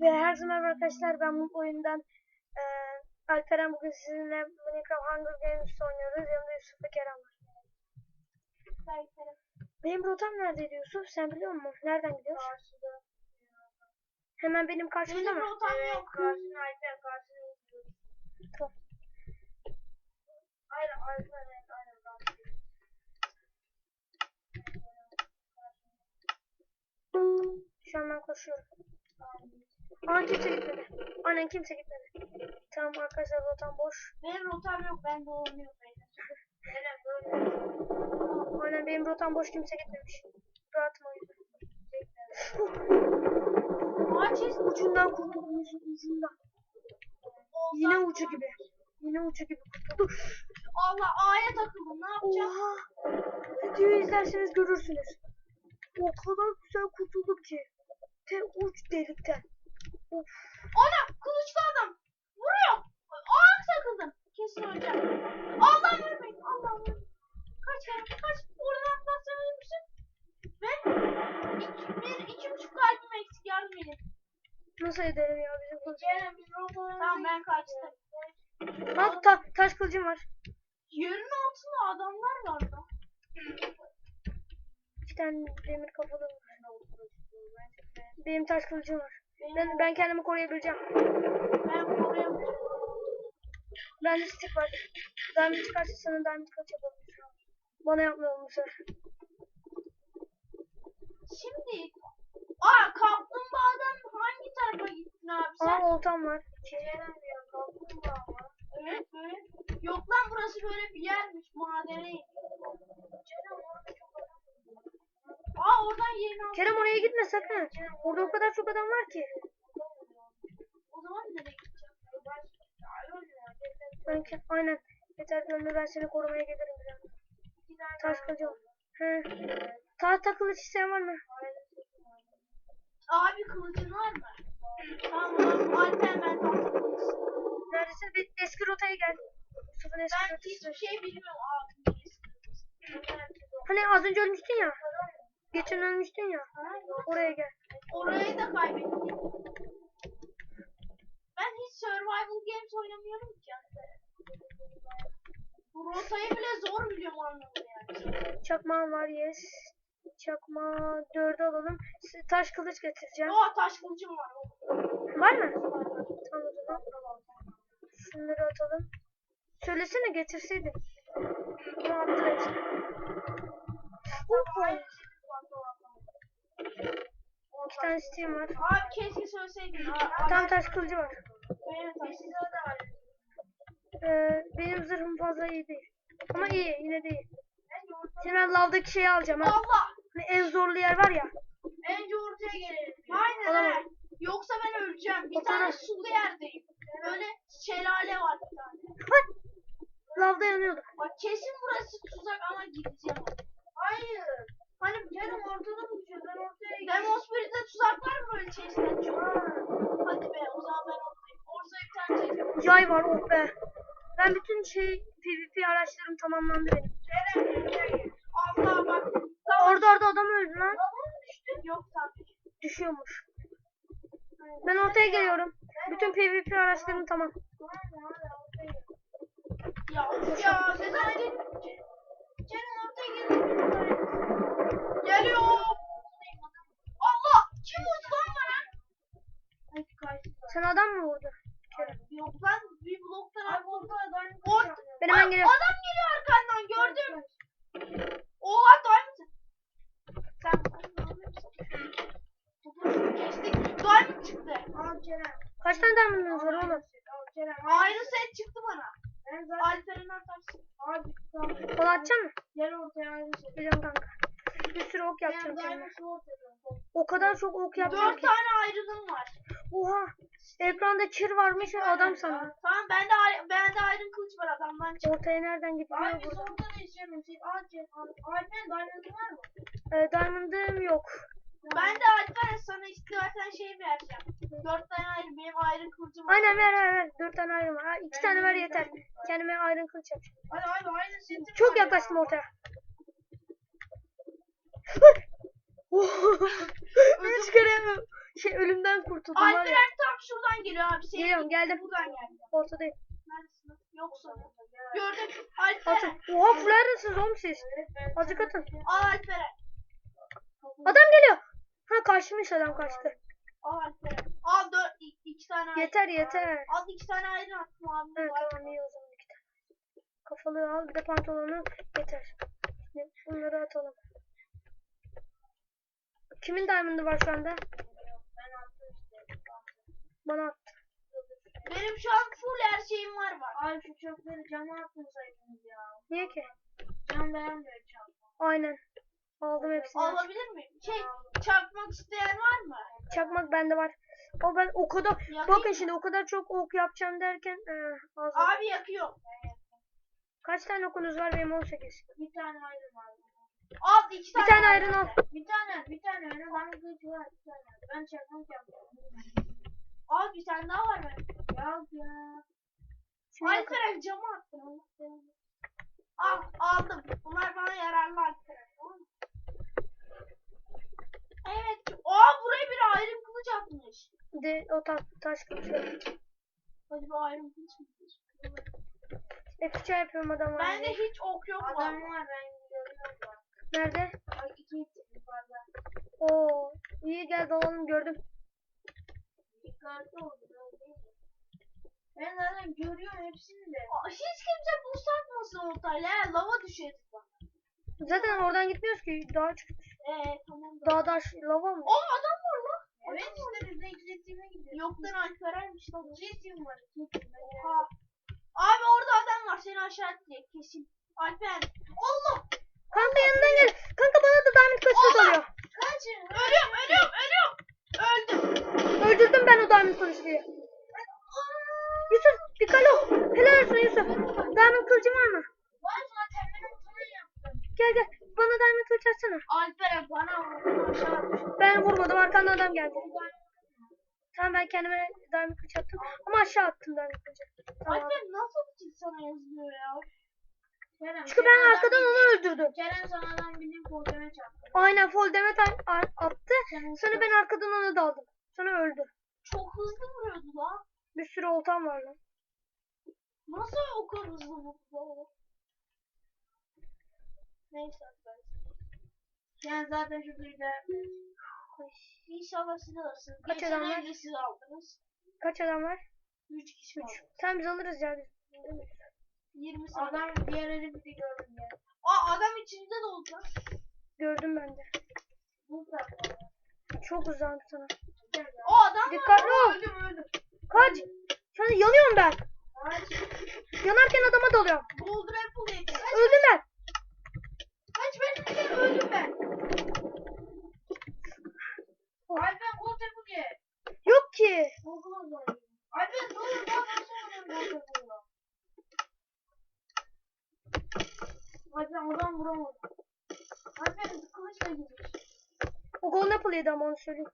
Ve her zaman arkadaşlar ben bu oyundan e, Alperen bugün sizinle Minecraft Hunger Games oynuyoruz. Yanımda Yusuf ve Kerem var. Benim rotam neredeydi Yusuf? Sen biliyor musun? Nereden gidiyoruz? Hemen benim karşımda mı? rotam yok. Karşına Alper karşına gidiyoruz. Tamam. Aynen Alper evet aynen. Şu an ben koşuyorum. Aa kimse gitmedi. Aynen kimse gitmedi. Tamam arkadaşlar rotam boş. Benim rotam yok ben dolanıyorum beyler. Böyle. Aynen benim rotam boş kimse gitmemiş. Rahatım o yüzden. Es- Ucundan kurtuldum ucundan. Yine ucu gibi. Yine ucu gibi kurtuldum. Allah A'ya takıldım ne yapacağım? Oha! Videoyu izlerseniz görürsünüz. O kadar güzel kurtuldum ki. Te uç delikten. Of. Ana kılıçlı adam. Vuruyor. Ağa takıldım. Kesin öleceğim. Allah vurmayın. Allah vurmayın. Kaç kere kaç. Oradan atlatsam ölmüşsün. Ve iki, bir, iki buçuk kalbim eksik yardım edin. Nasıl ederim ya bizim kılıç? Tamam ben kaçtım. Bak ta taş kılıcım var. Yerin altında adamlar var da. İki tane demir kafalı var. Benim taş kılıcım var. Ben, ben kendimi koruyabileceğim. Ben koruyamıyorum. Bende stick var. Diamond çıkarsa sana diamond kılıç yapalım. Bana yapmayalım bu sefer. Şimdi Aa kaplumbağadan hangi tarafa gittin abi sen? Aa oltam var. Kerem ya kaplumbağa var. Evet evet. Yok lan burası böyle bir yermiş madene. Kerem orada çok adam var. Aa oradan yerini al. Kerem oraya gitme sakın. Orada o kadar çok adam var ki. O zaman nereye gideceğim? Ben ke- aynen. Yeter dönme ben seni korumaya gelirim biraz. Taş kılıcım. He. Tahta kılıç isteyen var mı? Abi kılıcın var mı? Tamam Alper ben tahta kılıç. Neredesin? Bir eski rotaya gel. Yusuf'un eski Ben hiçbir şey bilmiyorum abi. Hani az önce ölmüştün ya. Geçen ölmüştün ya. Oraya gel. Orayı da kaybettim. Ben hiç survival games oynamıyorum ki. Bu rotayı bile zor biliyorum anlamı yani. Çakmağım var yes. Çakma dördü alalım. Taş kılıç getireceğim. Oha taş kılıcım var. Var mı? Tamam o zaman. Şunları atalım. Söylesene getirseydin. Attılar işte. Hoppa. İki tane Steam var. Abi keşke söyleseydin. Tam taş kılıcı var. Benim taş kılıcım var. Ee, benim zırhım fazla iyi değil. Ama iyi yine de iyi. Şimdi ben lavdaki şeyi alacağım. Ha. Allah! Hani en zorlu yer var ya. Önce ortaya gelelim. Aynen Olamaz. Yoksa ben öleceğim. Bir O tane tane- sulu yerdeyim. Böyle şelale var bir tane. Bak. Lavda yanıyordu. Bak kesin burası tuzak ama gideceğim. Hayır. Hani canım ortada buluşuyor. Ben ortaya. Demos 1'de tuzak var mı böyle çok? Hadi be o zaman ben oradayım. Orada bir tane chest. Yay var oh be. Ben bütün şey PvP araçlarım tamamlandı benim. Allah bak. Orada orada adam öldü lan. Tamam düştü. Yok tabii. Düşüyormuş. Ben ortaya geliyorum. Bütün PvP araçlarım tamam. Ya ya ne zaman gel? Canım ortaya gel. Geliyor. Allah! Kim vurdu lan bana? Ay kaçtı. Sen adam mı vurdu? Kerem. Yok ben bir bloktan abi ortadan. Or Ben hemen Ay, geliyorum. Adam geliyor arkandan gördüm. Oha diamond. Sen Topu geçtik. Diamond çıktı. Al Ceren. Var oğlum? Ayrı set çıktı bana. Ben zaten. Alper'in atarsın. Abi. Kol atacak mısın? Gel ortaya ayrı set. Biliyorum kanka. Bir sürü ok yapacağım kendime. O kadar çok ok yapacağım Dört ki. tane ayrılım var. Oha. Ekranda kir varmış adam sandım. Tamam ben de ben de ayrım kılıç var adamdan çıktı. Ortaya nereden gidiyor Abi biz burada? orada ne işlemiyoruz? Alper'in diamond'ı var mı? Ee, diamond'ım yok. Ben de Alper sana istiyorsan şey vereceğim. Dört tane ayrı benim ayrı kılıcım var. Aynen ver ver ver. Dört tane ayrım var. Ha, iki tane ver yeter. Kendime iron kılıç yapacağım. Hadi abi aynı setim Çok var ya. yaklaştım ortaya. Üç kere şey ölümden kurtuldum var ya. Alperen tam şuradan geliyor abi. Senin Geliyorum geldim. buradan geldi. Ortadayım. Neredesin? Yoksa. Gördüm. Atın. Alperen. Oha neredesiniz oğlum siz? Azıcık atın. Al Alperen. Adam geliyor. Ha kaçmış adam kaçtı. Al. Al dört, i- iki tane. Yeter yeter. Al iki tane ayrı attım abi. Evet tamam iyi o zaman iki tane. Kafalığı al bir de pantolonu yeter. Şimdi bunları atalım. Kimin diamond'ı var şu anda? Bana at. Benim şu an full her şeyim var var. Abi şu çöpleri cama atmasaydınız ya. Niye ki? Cam beğenmiyor cam. Aynen. Aldım hepsini. Alabilir miyim? Şey çakmak isteyen var mı? Çakmak bende var. O ben o kadar Yakayım bakın mı? şimdi o kadar çok ok yapacağım derken eh, az. Abi yakıyor. Kaç tane okunuz var benim 18. Bir tane ayrı var. Al iki Bir tane. tane ayrın al. Bir tane, bir tane kılıç var. Bir tane. Ben çakmak yaptım. Al bir tane daha var benim. Ya ya. Alperen camı attım. Al aldım. Bunlar bana yararlı Alperen. Evet. Aa buraya bir ayrım kılıç atmış. de o ta taş kılıç. Hadi bu ayrım kılıç mı? F3 yapıyorum adamlar. Bende hiç ok yok. Adam var ben görüyorum. Nerede? Bak iki yukarıda. Oo iyi gel dalalım gördüm. Yukarıda oldu. Ben zaten görüyorum hepsini de. Hiç kimse buz atmasın ortayla. Lava düşer. Zaten oradan gitmiyoruz ki. Daha çok Eee tamam. da. dağda ş- lava mı? Oğlum adam var lan. Evet işte biz de ikletime gidiyoruz. Yok lan Alperen'miş lan. Kesim var. Oha. Abi orada adam var. Seni aşağı atlayacak kesin. Alperen. Allah. Kanka yanından gel. Kanka bana da diamond kılıçla Allah! dalıyor. Kaçın. Ölüyorum ölüyorum ölüyorum. Öldüm. Öldürdüm ben o diamond kılıçlıyı. Yusuf dikkatli ol. Helal olsun Yusuf. Diamond kılıcın var mı? Var zaten benim sana yaptım. Gel gel. Bana diamond kılıç atsana. Alperen bana. Ben vurmadım arkamdan adam geldi. Tamam ben kendime diamond kılıç attım. Ama aşağı attım diamond kılıcı. Tamam. Alperen nasıl bir sana yazıyor ya? Kerem, Çünkü ben arkadan onu öldürdüm. Kerem sana adam bildiğin koltuğuna çarptı. Aynen fall demet a- a- attı. Sonra ben arkadan onu daldım. Sonra öldü. Çok hızlı vuruyordu la. Bir sürü oltam var lan. Nasıl o kadar hızlı vurdu? Neyse arkadaşlar. Yani zaten şu duyda İnşallah siz alırsınız. Kaç Geçen adam var? önce siz aldınız. Kaç adam var? 3 kişi var. Tamam biz alırız ya. biz. 20 saniye. Adam diğerleri bir de gördüm ya. Aa adam içinde de oldu lan. Gördüm ben de. Burada. Çok uzağım sana. O adam Dikkatli var. ol. Öldüm öldüm. Kaç. Şu an yanıyorum ben. Kaç. Yanarken adama dalıyorum. Gold Apple yedi. Kaç. Öldüm ben. Kaç ben bir kere öldüm ben. Oh. Alpen Gold Apple ye. Yok ki. Alpen ne olur bak baksana Gold Apple'la. Alpen adam vuramadı. Alpen kılıçla gidiyor. O golden apple yedi ama onu söyleyeyim.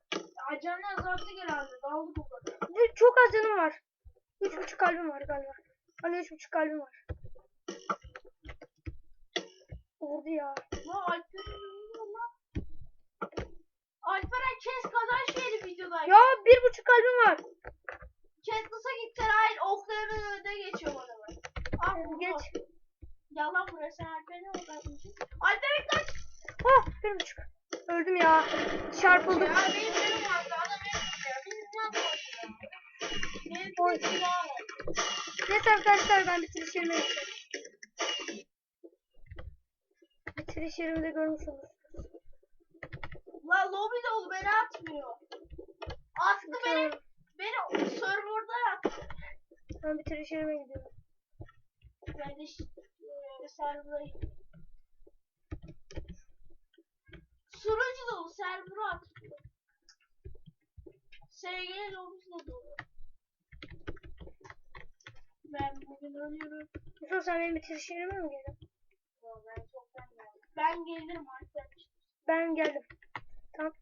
Acanı azalttık herhalde. Daldı bu kadar. Çok az canım var. Üç buçuk kalbim var galiba. Hani üç buçuk kalbim var. Oldu ya. La Alper'in önünde lan. Alperen kes kazanç videodaydı. Ya bir buçuk kalbim var. Katniss'a gitsen hayır oklarının önünde geçiyor bana bak. Ah geç. Yalan burası sen Alper'e odaklanmışsın. Alperen kaç. Ah bir buçuk. Öldüm ya. Çarpıldım. Ya benim canım vardı adam benim Oy. var. Neyse arkadaşlar ben bitiriş yerime geçiyorum. Bitiriş yerimi de görmüş olursunuz. La lobi dolu beni atmıyor. Beni. Beni serverdan attı. Ben bitiriş yerime gidiyorum. Ben de ş- eee, server'a Sunucu dolu server'a atıyor. SG de dolu. Ben bugün ölüyorum. Yusuf sen benim bitiriş yerime mi geldin? Ben çoktan geldim. Ben gelirim arkadaşlar. Ben geldim. Tamam.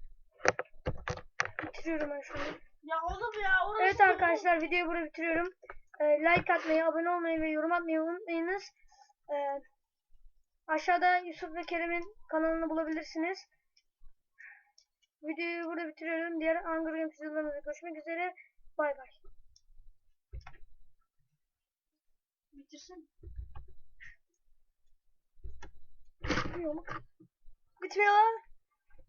Bitiriyorum ben şunu. Ya oğlum ya. Orası evet arkadaşlar videoyu burada bitiriyorum. Ee, like atmayı, abone olmayı ve yorum atmayı unutmayınız. Ee, aşağıda Yusuf ve Kerem'in kanalını bulabilirsiniz. Videoyu burada bitiriyorum. Diğer Hunger Games videolarımızda görüşmek üzere. Bay bay. Bitirsin. Bitmiyor mu? Bitmiyor lan.